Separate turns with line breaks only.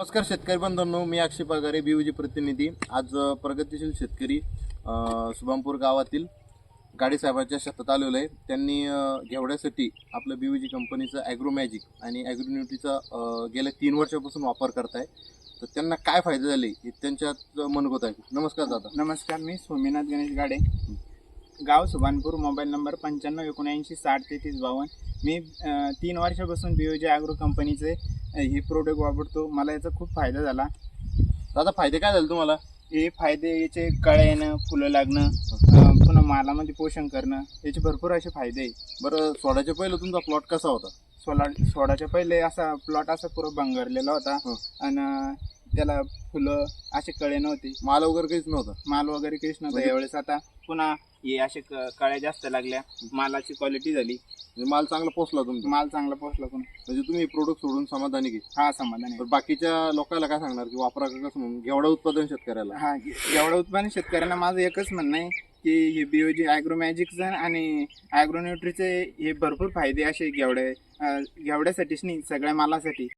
नमस्कार शेतकरी बांधवांनो मी अक्षय पगारे बीओजी प्रतिनिधी. आज प्रगतीशील शेतकरी अ, सुभामपूर गावातील गाडी साहेबांच्या शेतात आलेलो आहे. त्यांनी घेवड्यासाठी आपलं बीओजी कंपनीचं ॲग्रो मॅजिक आणि ॲग्रोन्युटीचा गेल्या तीन वर्षापासून वापर करताय. तर त्यांना काय फायदे झाले हे त्यांच्यात मनगत आहे. नमस्कार दादा.
नमस्कार मी सोमीनाथ गणेश गाडे. गाव सुभानपूर मोबाईल नंबर पंच्याण्णव एकोणऐंशी साठ तेहतीस बावन्न. मी तीन वर्षापासून बीओजी ॲग्रो कंपनीचे हे प्रोडक्ट वापरतो. मला याचा खूप फायदा झाला.
दादा फायदे काय झाले तुम्हाला?
हे फायदे याचे कळे येणं फुलं लागणं पुन्हा मालामध्ये पोषण करणं याचे भरपूर असे फायदे आहे
बरं सोडाच्या पहिलं तुमचा प्लॉट कसा होता?
सोला सोडाच्या पहिले असा प्लॉट असा पुरा भंगरलेला होता. आणि त्याला फुलं असे कळे नव्हते.
माल वगैरे काहीच नव्हता.
माल वगैरे काहीच नव्हतं.
म्हणजे-
यावेळेस आता पुन्हा हे असे क- कळ्या जास्त लागल्या. मालाची क्वालिटी झाली.
म्हणजे माल चांगला पोचला तुमचा.
माल चांगला पोहोचला पुन्हा.
म्हणजे तुम्ही प्रोडक्ट सोडून समाधानी घे
हा समाधान आहे.
तर बाकीच्या लोकांना काय सांगणार की वापरा का कसं म्हणून? घेवडा उत्पादन शेतकऱ्याला.
हा एवढं उत्पादन शेतकऱ्यांना माझं एकच म्हणणं आहे की हे बीओजी ॲग्रो मॅजिकचं आणि ॲग्रो न्यूट्रीचे हे भरपूर फायदे असे घेवडे अं, घेवड्यासाठीच नाही सगळ्या मालासाठी.